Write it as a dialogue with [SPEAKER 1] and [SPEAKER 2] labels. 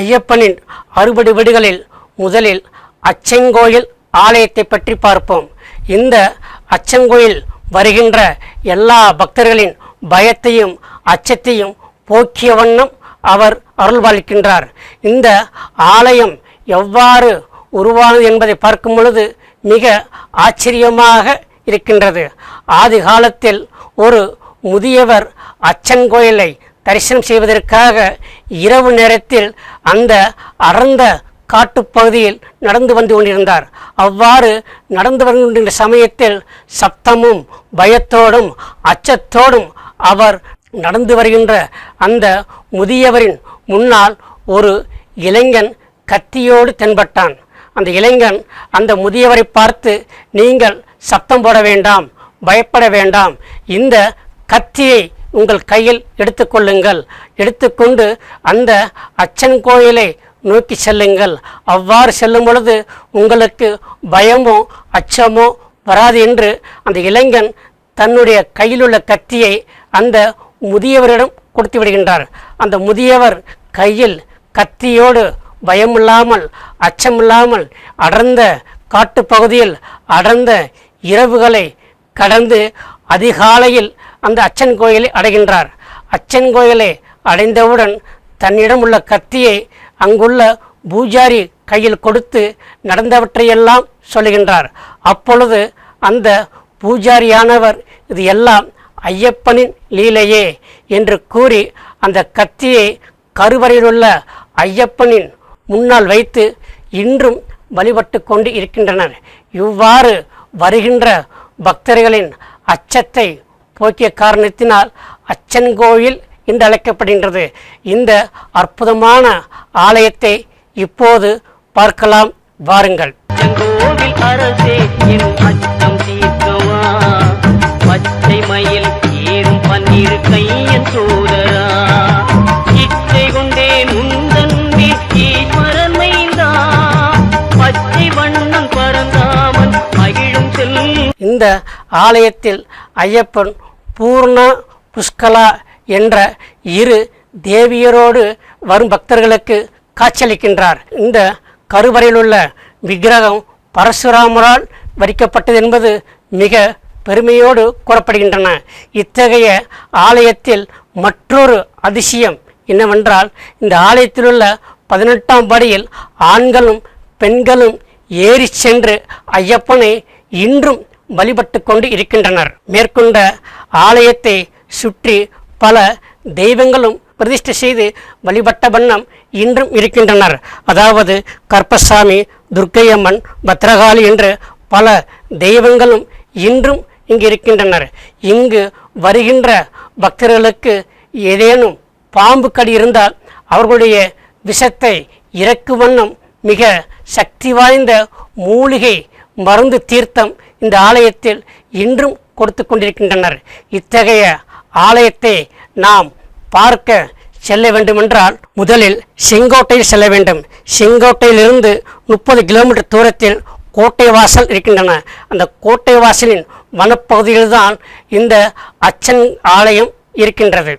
[SPEAKER 1] ஐயப்பனின் அறுபடி வீடுகளில் முதலில் அச்சங்கோயில் ஆலயத்தை பற்றி பார்ப்போம். இந்த அச்சங்கோயில் வருகின்ற எல்லா பக்தர்களின் பயத்தையும் அச்சத்தையும் போக்கிய வண்ணம் அவர் அருள்பாலிக்கின்றார். இந்த ஆலயம் எவ்வாறு உருவானது என்பதை பார்க்கும் பொழுது மிக ஆச்சரியமாக இருக்கின்றது. ஆதி காலத்தில் ஒரு முதியவர் அச்சன் கோயிலை தரிசனம் செய்வதற்காக இரவு நேரத்தில் அந்த அடர்ந்த காட்டுப்பகுதியில் நடந்து வந்து கொண்டிருந்தார். அவ்வாறு நடந்து வந்து கொண்டிருந்த சமயத்தில் சப்தமும் பயத்தோடும் அச்சத்தோடும் அவர் நடந்து வருகின்ற அந்த முதியவரின் முன்னால் ஒரு இளைஞன் கத்தியோடு தென்பட்டான். அந்த இளைஞன் அந்த முதியவரை பார்த்து நீங்கள் சத்தம் போட வேண்டாம் பயப்பட வேண்டாம். இந்த கத்தியை உங்கள் கையில் எடுத்துக்கொள்ளுங்கள். எடுத்துக்கொண்டு அந்த அச்சன் கோயிலை நோக்கி செல்லுங்கள். அவ்வாறு செல்லும் பொழுது உங்களுக்கு பயமோ அச்சமோ வராது என்று அந்த இளைஞன் தன்னுடைய கையில் உள்ள கத்தியை அந்த முதியவரிடம் கொடுத்து விடுகின்றார். அந்த முதியவர் கையில் கத்தியோடு பயமில்லாமல் அச்சமில்லாமல் அடர்ந்த காட்டுப்பகுதியில் அடர்ந்த இரவுகளை கடந்து அதிகாலையில் அந்த அச்சன் கோயிலை அடைகின்றார். அச்சன் கோயிலை அடைந்தவுடன் தன்னிடம் உள்ள கத்தியை அங்குள்ள பூஜாரி கையில் கொடுத்து நடந்தவற்றையெல்லாம் சொல்லுகின்றார். அப்பொழுது அந்த பூஜாரியானவர் இது எல்லாம் ஐயப்பனின் லீலையே என்று கூறி அந்த கத்தியை கருவறையிலுள்ள ஐயப்பனின் முன்னால் வைத்து இன்றும் வழிபட்டு கொண்டு இருக்கின்றனர். இவ்வாறு வருகின்ற பக்தர்களின் அச்சத்தை போக்கிய காரணத்தினால் அச்சன் கோயில் என்று அழைக்கப்படுகின்றது. இந்த அற்புதமான ஆலயத்தை இப்போது பார்க்கலாம். வாருங்கள். இந்த ஆலயத்தில் ஐயப்பன் பூர்ண புஷ்கலா என்ற இரு தேவியரோடு வரும் பக்தர்களுக்கு காட்சியளிக்கின்றார். இந்த கருவறையிலுள்ள விக்கிரகம் பரசுராமரால் வரிக்கப்பட்டது என்பது மிக பெருமையோடு கூறப்படுகின்றன. இத்தகைய ஆலயத்தில் மற்றொரு அதிசயம் என்னவென்றால் இந்த ஆலயத்திலுள்ள பதினெட்டாம் படியில் ஆண்களும் பெண்களும் ஏறி சென்று ஐயப்பனை இன்றும் வழிபட்டு கொண்டு இருக்கின்றனர். மேற்கொண்ட ஆலயத்தை சுற்றி பல தெய்வங்களும் பிரதிஷ்டை செய்து வழிபட்ட வண்ணம் இன்றும் இருக்கின்றனர். அதாவது கற்பசாமி துர்க்கையம்மன் பத்ரகாளி என்று பல தெய்வங்களும் இன்றும் இங்கு இருக்கின்றனர். இங்கு வருகின்ற பக்தர்களுக்கு ஏதேனும் பாம்பு கடி இருந்தால் அவர்களுடைய விஷத்தை இறக்கு வண்ணம் மிக சக்தி வாய்ந்த மூலிகை மருந்து தீர்த்தம் இந்த ஆலயத்தில் இன்றும் கொடுத்து கொண்டிருக்கின்றனர். இத்தகைய ஆலயத்தை நாம் பார்க்க செல்ல வேண்டுமென்றால் முதலில் செங்கோட்டையில் செல்ல வேண்டும். செங்கோட்டையிலிருந்து முப்பது கிலோமீட்டர் தூரத்தில் கோட்டை வாசல் இருக்கின்றன. அந்த கோட்டை வாசலின் வனப்பகுதியில்தான் இந்த அச்சன் ஆலயம் இருக்கின்றது.